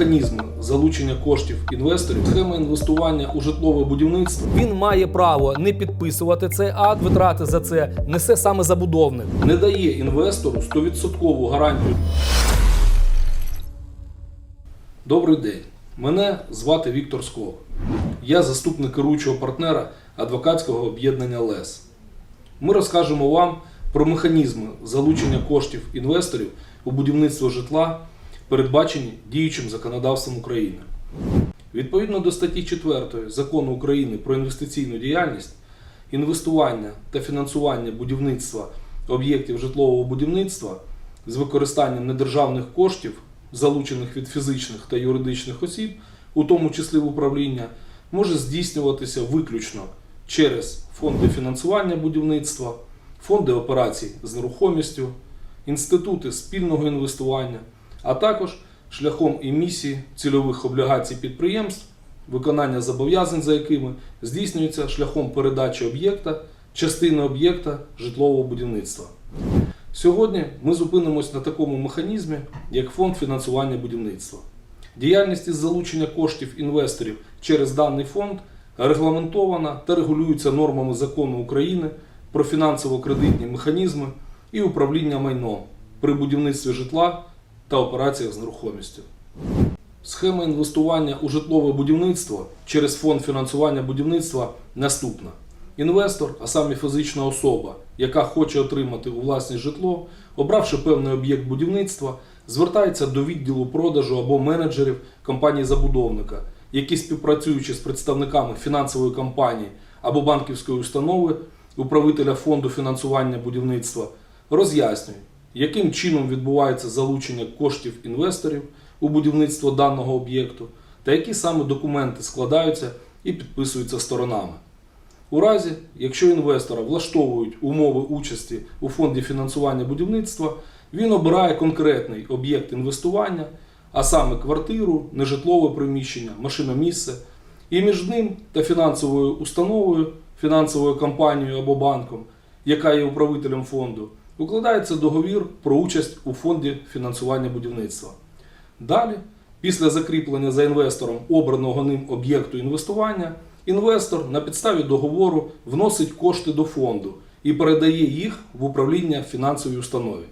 механізми залучення коштів інвесторів, схема інвестування у житлове будівництво Він має право не підписувати цей акт, витрати за це несе саме забудовник. не дає інвестору 100% гарантію. Добрий день. Мене звати Віктор Сков. Я заступник керуючого партнера адвокатського об'єднання ЛЕС. Ми розкажемо вам про механізми залучення коштів інвесторів у будівництво житла, передбачені діючим законодавством України. Відповідно до статті 4 Закону України про інвестиційну діяльність, інвестування та фінансування будівництва об'єктів житлового будівництва з використанням недержавних коштів, залучених від фізичних та юридичних осіб, у тому числі в управління, може здійснюватися виключно через фонди фінансування будівництва, фонди операцій з нерухомістю, інститути спільного інвестування, а також шляхом емісії цільових облігацій підприємств, виконання зобов'язань за якими здійснюється шляхом передачі об'єкта, частини об'єкта житлового будівництва. Сьогодні ми зупинимось на такому механізмі, як фонд фінансування будівництва. Діяльність із залучення коштів інвесторів через даний фонд регламентована та регулюється нормами закону України про фінансово-кредитні механізми і управління майном при будівництві житла та операціях з нерухомістю. Схема інвестування у житлове будівництво через фонд фінансування будівництва наступна. Інвестор, а саме фізична особа, яка хоче отримати у власність житло, обравши певний об'єкт будівництва, звертається до відділу продажу або менеджерів компанії забудовника, які співпрацюючи з представниками фінансової компанії або банківської установи, управителя фонду фінансування будівництва, роз'яснюють, яким чином відбувається залучення коштів інвесторів у будівництво даного об'єкту та які саме документи складаються і підписуються сторонами. У разі, якщо інвестора влаштовують умови участі у фонді фінансування будівництва, він обирає конкретний об'єкт інвестування, а саме квартиру, нежитлове приміщення, машиномісце, і між ним та фінансовою установою, фінансовою компанією або банком, яка є управителем фонду, укладається договір про участь у фонді фінансування будівництва. Далі, після закріплення за інвестором обраного ним об'єкту інвестування, інвестор на підставі договору вносить кошти до фонду і передає їх в управління фінансовій установі.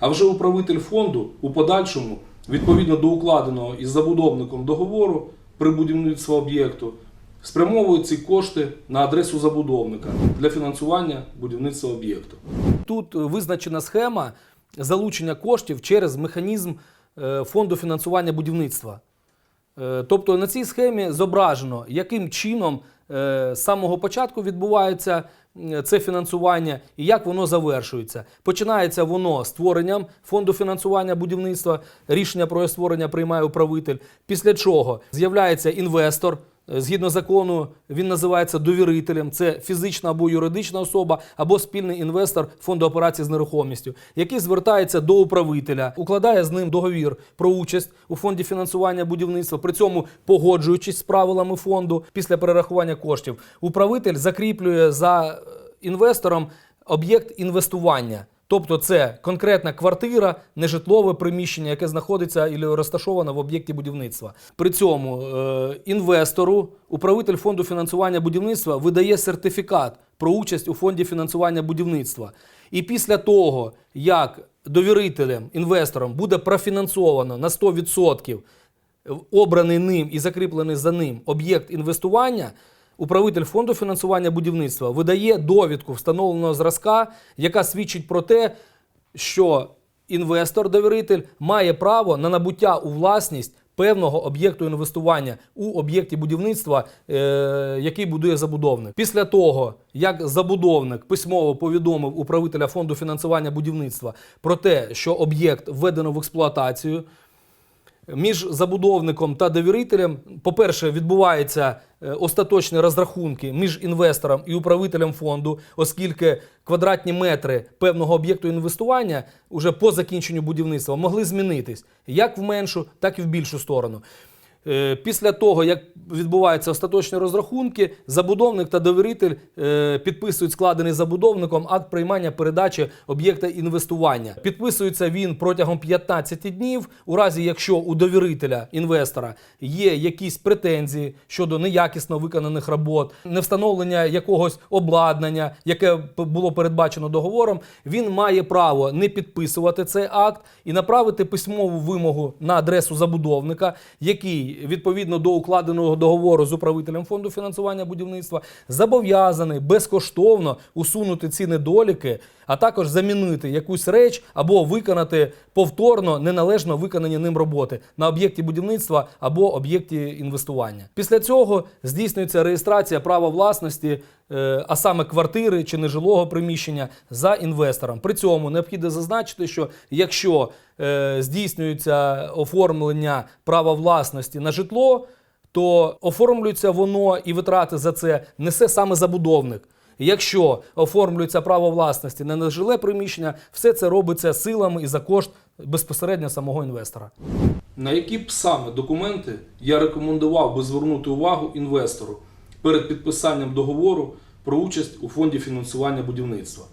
А вже управитель фонду у подальшому, відповідно до укладеного із забудовником договору при будівництві об'єкту, спрямовує ці кошти на адресу забудовника для фінансування будівництва об'єкту. Тут визначена схема залучення коштів через механізм е, фонду фінансування будівництва. Е, Тобто на цій схемі зображено, яким чином е, з самого початку відбувається це фінансування і як воно завершується. Починається воно створенням фонду фінансування будівництва. Рішення про його створення приймає управитель. Після чого з'являється інвестор. Згідно закону, він називається довірителем. Це фізична або юридична особа, або спільний інвестор фонду операцій з нерухомістю, який звертається до управителя, укладає з ним договір про участь у фонді фінансування будівництва, при цьому погоджуючись з правилами фонду після перерахування коштів. Управитель закріплює за е, інвестором об'єкт інвестування. Тобто це конкретна квартира, нежитлове приміщення, яке знаходиться і розташоване в об'єкті будівництва. При цьому е, інвестору управитель фонду фінансування будівництва видає сертифікат про участь у фонді фінансування будівництва. І після того, як довірителем, інвестором буде профінансовано на 100% обраний ним і закріплений за ним об'єкт інвестування, управитель фонду фінансування будівництва видає довідку встановленого зразка, яка свідчить про те, що інвестор-довіритель має право на набуття у власність певного об'єкту інвестування у об'єкті будівництва, е, який будує забудовник. Після того, як забудовник письмово повідомив управителя фонду фінансування будівництва про те, що об'єкт введено в експлуатацію, між забудовником та довірителем, по-перше, відбуваються е, остаточні розрахунки між інвестором і управителем фонду, оскільки квадратні метри певного об'єкту інвестування уже по закінченню будівництва могли змінитись як в меншу, так і в більшу сторону. Е, Після того, як відбуваються остаточні розрахунки, забудовник та довіритель е, підписують складений забудовником акт приймання передачі об'єкта інвестування. Підписується він протягом 15 днів. У разі, якщо у довірителя інвестора є якісь претензії щодо неякісно виконаних робот, не встановлення якогось обладнання, яке було передбачено договором, він має право не підписувати цей акт і направити письмову вимогу на адресу забудовника, який відповідно до укладеного договору з управителем фонду фінансування будівництва зобов'язаний безкоштовно усунути ці недоліки, а також замінити якусь реч або виконати повторно неналежно виконані ним роботи на об'єкті будівництва або об'єкті інвестування. Після цього здійснюється реєстрація права власності, а саме квартири чи нежилого приміщення за інвестором. При цьому необхідно зазначити, що якщо е, здійснюється оформлення права власності на житло, то оформлюється воно і витрати за це несе саме забудовник. Якщо оформлюється право власності на нежиле приміщення, все це робиться силами і за кошт безпосередньо самого інвестора. На які б саме документи я рекомендував би звернути увагу інвестору перед підписанням договору про участь у фонді фінансування будівництва?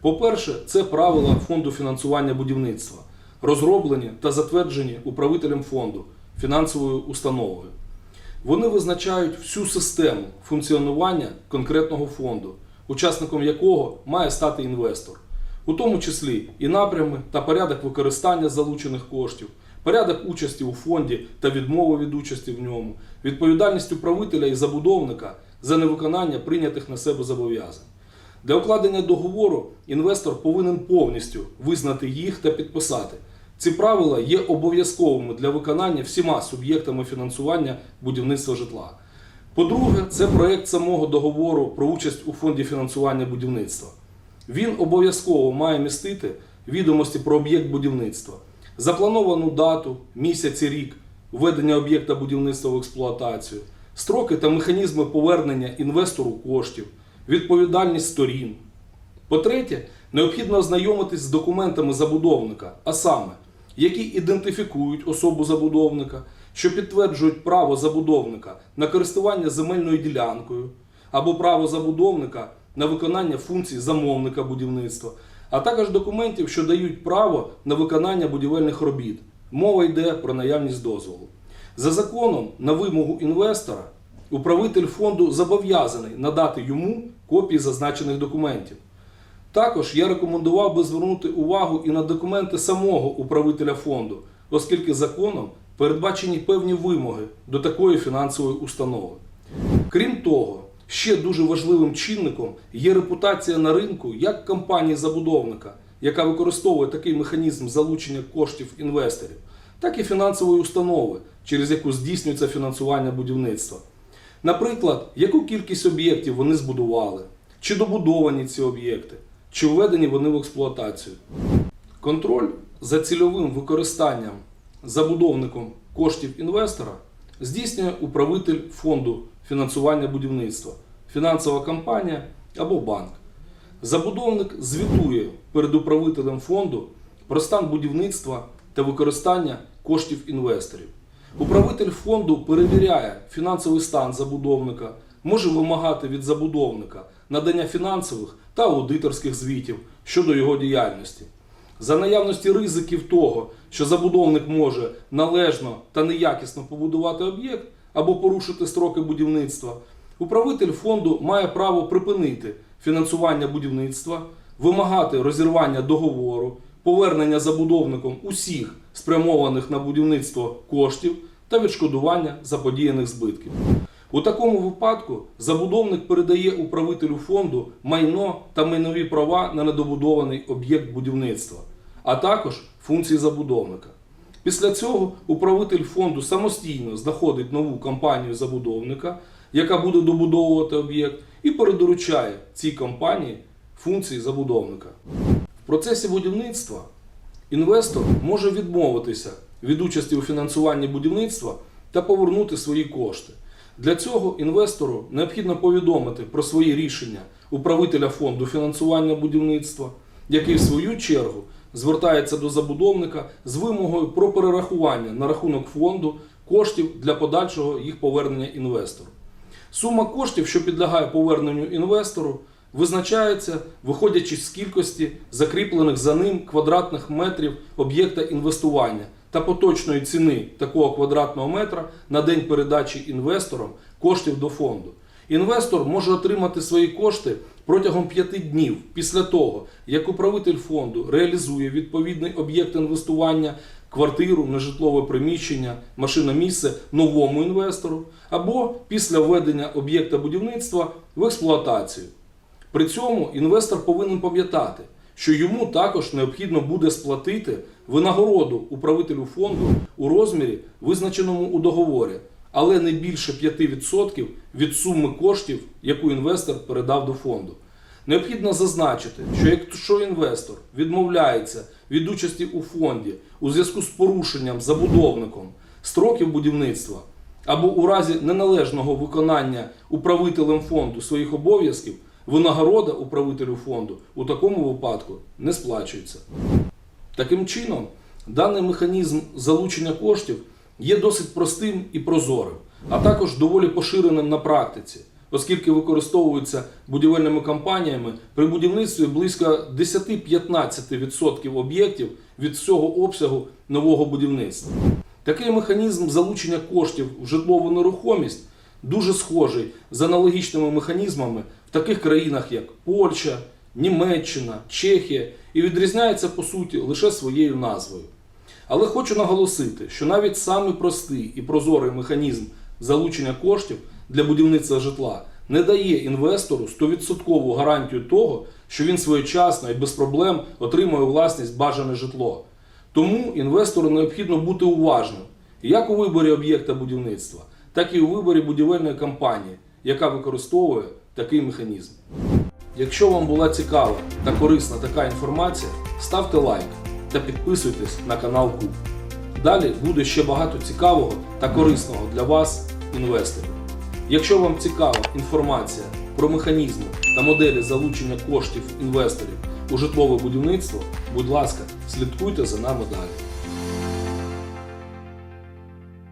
По-перше, це правила фонду фінансування будівництва, розроблені та затверджені управителем фонду фінансовою установою. Вони визначають всю систему функціонування конкретного фонду, учасником якого має стати інвестор, у тому числі і напрями та порядок використання залучених коштів, порядок участі у фонді та відмови від участі в ньому, відповідальність управителя і забудовника за невиконання прийнятих на себе зобов'язань. Для укладення договору інвестор повинен повністю визнати їх та підписати. Ці правила є обов'язковими для виконання всіма суб'єктами фінансування будівництва житла. По-друге, це проєкт самого договору про участь у фонді фінансування будівництва. Він обов'язково має містити відомості про об'єкт будівництва, заплановану дату, місяць і рік введення об'єкта будівництва в експлуатацію, строки та механізми повернення інвестору коштів, відповідальність сторін. По-третє, необхідно ознайомитись з документами забудовника, а саме, які ідентифікують особу забудовника, що підтверджують право забудовника на користування земельною ділянкою або право забудовника на виконання функцій замовника будівництва, а також документів, що дають право на виконання будівельних робіт. Мова йде про наявність дозволу. За законом, на вимогу інвестора, управитель фонду зобов'язаний надати йому копії зазначених документів. Також я рекомендував би звернути увагу і на документи самого управителя фонду, оскільки законом передбачені певні вимоги до такої фінансової установи. Крім того, ще дуже важливим чинником є репутація на ринку як компанії-забудовника, яка використовує такий механізм залучення коштів інвесторів, так і фінансової установи, через яку здійснюється фінансування будівництва. Наприклад, яку кількість об'єктів вони збудували, чи добудовані ці об'єкти, чи введені вони в експлуатацію. Контроль за цільовим використанням забудовником коштів інвестора здійснює управитель фонду фінансування будівництва, фінансова компанія або банк. Забудовник звітує перед управителем фонду про стан будівництва та використання коштів інвесторів. Управитель фонду перевіряє фінансовий стан забудовника, може вимагати від забудовника надання фінансових та аудиторських звітів щодо його діяльності. За наявності ризиків того, що забудовник може належно та неякісно побудувати об'єкт або порушити строки будівництва, управитель фонду має право припинити фінансування будівництва, вимагати розірвання договору, повернення забудовником усіх спрямованих на будівництво коштів та відшкодування заподіяних збитків. У такому випадку забудовник передає управителю фонду майно та майнові права на недобудований об'єкт будівництва, а також функції забудовника. Після цього управитель фонду самостійно знаходить нову компанію забудовника, яка буде добудовувати об'єкт, і передоручає цій компанії функції забудовника. Процесі будівництва інвестор може відмовитися від участі у фінансуванні будівництва та повернути свої кошти. Для цього інвестору необхідно повідомити про свої рішення управителя фонду фінансування будівництва, який в свою чергу звертається до забудовника з вимогою про перерахування на рахунок фонду коштів для подальшого їх повернення інвестору. Сума коштів, що підлягає поверненню інвестору, визначається, виходячи з кількості закріплених за ним квадратних метрів об'єкта інвестування та поточної ціни такого квадратного метра на день передачі інвестором коштів до фонду. Інвестор може отримати свої кошти протягом 5 днів після того, як управитель фонду реалізує відповідний об'єкт інвестування, квартиру, нежитлове приміщення, машиномісце новому інвестору, або після введення об'єкта будівництва в експлуатацію. При цьому інвестор повинен пам'ятати, що йому також необхідно буде сплатити винагороду управителю фонду у розмірі, визначеному у договорі, але не більше 5% від суми коштів, яку інвестор передав до фонду. Необхідно зазначити, що якщо інвестор відмовляється від участі у фонді у зв'язку з порушенням забудовником строків будівництва або у разі неналежного виконання управителем фонду своїх обов'язків, винагорода управителю фонду у такому випадку не сплачується. Таким чином, даний механізм залучення коштів є досить простим і прозорим, а також доволі поширеним на практиці, оскільки використовується будівельними компаніями при будівництві близько 10-15% об'єктів від всього обсягу нового будівництва. Такий механізм залучення коштів в житлову нерухомість дуже схожий з аналогічними механізмами в таких країнах, як Польща, Німеччина, Чехія, і відрізняється по суті лише своєю назвою. Але хочу наголосити, що навіть самий простий і прозорий механізм залучення коштів для будівництва житла не дає інвестору 100% гарантію того, що він своєчасно і без проблем отримує власність бажане житло. Тому інвестору необхідно бути уважним як у виборі об'єкта будівництва, так і у виборі будівельної компанії, яка використовує такий механізм. Якщо вам була цікава та корисна така інформація, ставте лайк та підписуйтесь на канал Куб. Далі буде ще багато цікавого та корисного для вас, інвесторів. Якщо вам цікава інформація про механізми та моделі залучення коштів інвесторів у житлове будівництво, будь ласка, слідкуйте за нами далі.